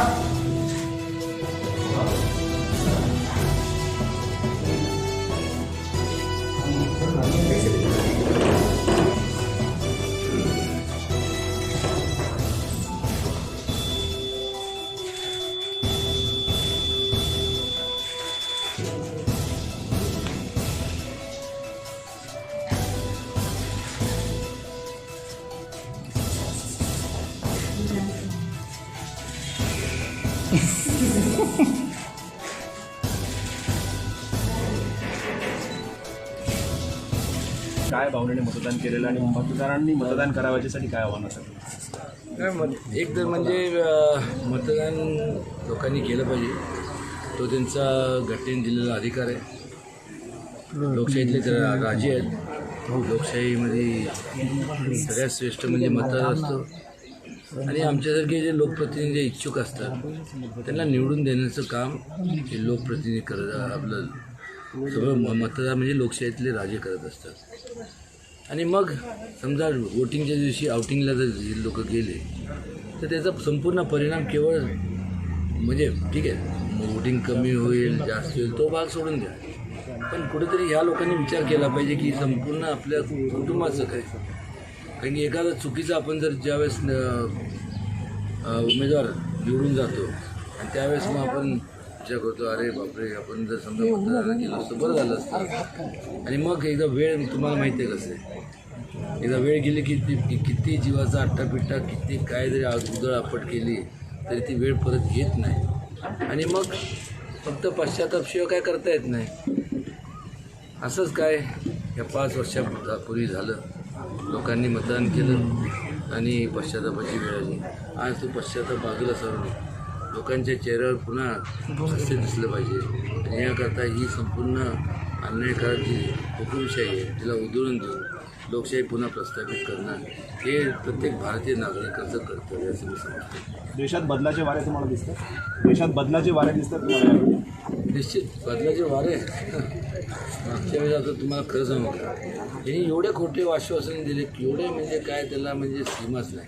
Huh? काय भावनेने मतदान केलेलं आणि मतदारांनी मतदान करावं याच्यासाठी काय आव्हान असेल काय मत एक तर म्हणजे मतदान लोकांनी केलं पाहिजे. तो त्यांचा घटनेने दिलेला अधिकार आहे. लोकशाहीतले तर राजे आहेत. लोकशाहीमध्ये सगळ्यात श्रेष्ठ म्हणजे मतदार असतो. आणि आमच्यासारखे जे लोकप्रतिनिधी इच्छुक असतात त्यांना निवडून देण्याचं काम हे लोकप्रतिनिधी करत आपलं सगळं म- मतदार म्हणजे लोकशाहीतले राजे करत असतात. आणि मग समजा वोटिंगच्या दिवशी आउटिंगला जर लोक गेले तर त्याचा संपूर्ण परिणाम केवळ म्हणजे ठीक आहे वोटिंग कमी होईल जास्त होईल तो भाग सोडून द्या. पण कुठेतरी ह्या लोकांनी विचार केला पाहिजे की संपूर्ण आपल्या कुटुंबाचं काय? कारण की एखादा चुकीचा आपण जर ज्यावेळेस उमेदवार निवडून जातो आणि त्यावेळेस मग आपण विचार करतो अरे बापरे आपण जर समजा मतदान केलं असतं बरं झालं असतं. आणि मग एकदा वेळ तुम्हाला माहिती आहे कसं आहे. एकदा वेळ गेली की ती किती जीवाचा आट्टापिट्टा किती काय जरी आज उदळ आपट केली तरी ती वेळ परत येत नाही. आणि मग फक्त पश्चातापशिवाय काय करता येत नाही. असंच काय या पाच वर्षापूर्वी झालं. लोकांनी मतदान केलं आणि पश्चातापाची वेळ आली. आज तो पश्चाताप बाजूला सारून लोकांच्या चेहऱ्यावर पुन्हा हास्य दिसलं पाहिजे. आणि याकरता ही संपूर्ण अन्यायकारक जी हुकुमशाही आहे तिला उधळून देऊन लोकशाही पुन्हा प्रस्थापित करणं हे प्रत्येक भारतीय नागरिकाचं कर्तव्य असं मी समजतो. देशात बदलाचे वारे तुम्हाला दिसतात? देशात बदलाचे वारे दिसतात तुम्हाला? निश्चित. बदलाचे वारे? मागच्या वेळेस आता तुम्हाला खरं सांगू का? यांनी एवढे खोटे आश्वासन दिले एवढे म्हणजे काय त्याला म्हणजे सीमाच नाही.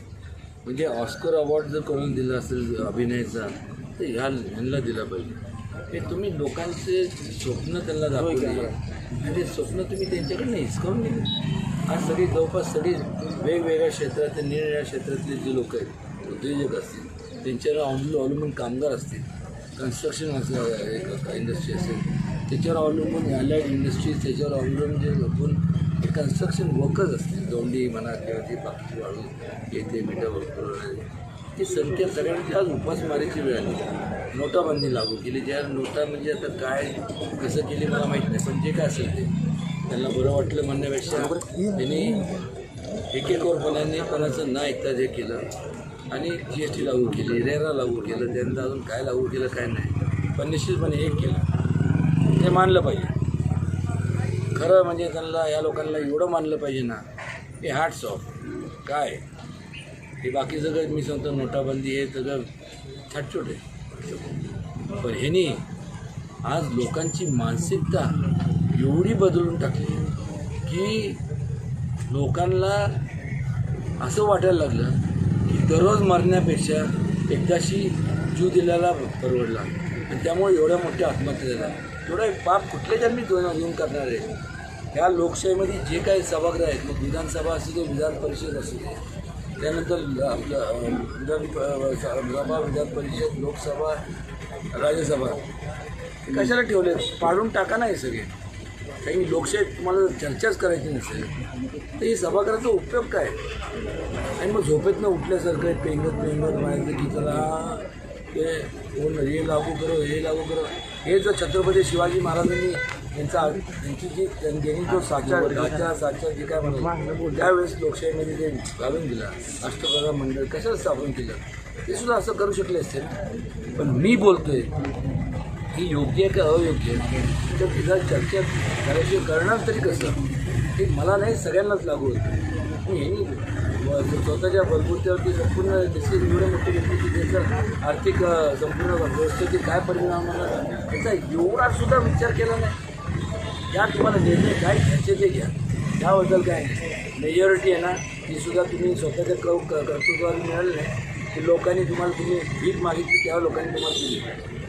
म्हणजे ऑस्कर अवॉर्ड जर कोणाला दिला असेल अभिनयाचा तर ह्या ह्यांना दिला पाहिजे. हे तुम्ही लोकांचे स्वप्न त्यांना दाखवले. आणि ते स्वप्न तुम्ही त्यांच्याकडनं हिसकावून गेले आज सगळी जवळपास सगळी वेगवेगळ्या क्षेत्रातले निरनिराळ्या क्षेत्रातले जे लोक आहेत उद्योजक असतील त्यांच्यावर अवलंबून कामगार असतील कन्स्ट्रक्शन इंडस्ट्री असेल त्याच्यावर अवलंबून अलाइड इंडस्ट्रीज त्याच्यावर अवलंबून जे आपण कन्स्ट्रक्शन वर्कर्स असतील दोंडी म्हणा किंवा ती बाकीची वाळू येते मिठा वर्कर ती संख्या सगळ्यांची आज उपासमारीची वेळ आली. नोटाबंदी लागू केली. ज्या नोटा म्हणजे आता काय कसं केली मला माहीत नाही पण जे काय असेल ते. त्यांना बरं वाटलं म्हणण्यापेक्षा त्यांनी एक एक कोणाने कोणाचं ना ऐकता जे केलं आणि जी एस टी लागू केली रेरा लागू केलं त्यांना अजून काय लागू केलं काय नाही. पण निश्चितपणे हे केलं. ते मानलं पाहिजे. खरं म्हणजे त्यांना या लोकांना एवढं मानलं पाहिजे ना हे हार्ट्स ऑफ काय? हे बाकी सगळं मी सांगतो नोटाबंदी हे सगळं छाटछोट आहे. पण ह्यानी आज लोकांची मानसिकता एवढी बदलून टाकली की लोकांना असं वाटायला लागलं की दररोज मरण्यापेक्षा एकदाशी जीव दिलेला परवडला. आणि त्यामुळे एवढ्या मोठ्या आत्महत्या झाल्या. एवढा पाप कुठल्या जन्मी दोन करणार आहे? ह्या लोकशाहीमध्ये जे काही सभागृह आहेत मग विधानसभा असू दे विधान परिषद असू दे त्यानंतर ल- आपलं विधान सभा विधान परिषद लोकसभा राज्यसभा कशाला ठेवले पाडून टाका नाही सगळे. काही लोकशाही तुम्हाला चर्चाच करायची नसेल. तर ही सभागृहाचा उपयोग काय? आणि मग झोपेतनं उठल्यासारखं पेंगत पेंगत म्हणायचं की चला ते कोण हे लागू करो हे लागू करो. हे जर छत्रपती शिवाजी महाराजांनी त्यांचा त्यांची जी त्यांनी जो साचा साचा साचा जे काय म्हणतो त्यावेळेस लोकशाहीमध्ये ते घालून दिला राष्ट्रप्रधान मंडळ कशाला स्थापन केलं ते सुद्धा असं करू शकले असते पण मी बोलतोय ही योग्य आहे का अयोग्य आहे? तर तिला चर्चा करायची करणार तरी कसं? हे मला नाही सगळ्यांनाच लागू होतं. आणि ह्यांनी स्वतःच्या बलबुत्यावरती संपूर्ण जशी एवढे मोठे घेतले की त्याचं आर्थिक संपूर्ण व्यवस्थेचे काय परिणाम होणार त्याचा एवढा सुद्धा विचार केला नाही. या तुम्हाला निर्णय काय घ्यायचे ते घ्या. त्याबद्दल काय मेजॉरिटी आहे ना ती सुद्धा तुम्ही स्वतःच्या कौ क- मिळालं नाही. की लोकांनी तुम्हाला तुम्ही भीक मागितली त्या लोकांनी तुम्हाला दिली.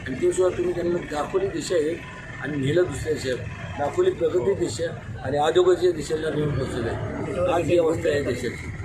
आणि ते सुद्धा तुम्ही त्यांना दाखवली दिशा आहे आणि नेलं दुसऱ्या दिशेत दाखवली प्रगती दिशा आणि आजोबाच्या दिशेला नेऊन पोचवलं आज ही अवस्था आहे देशाची.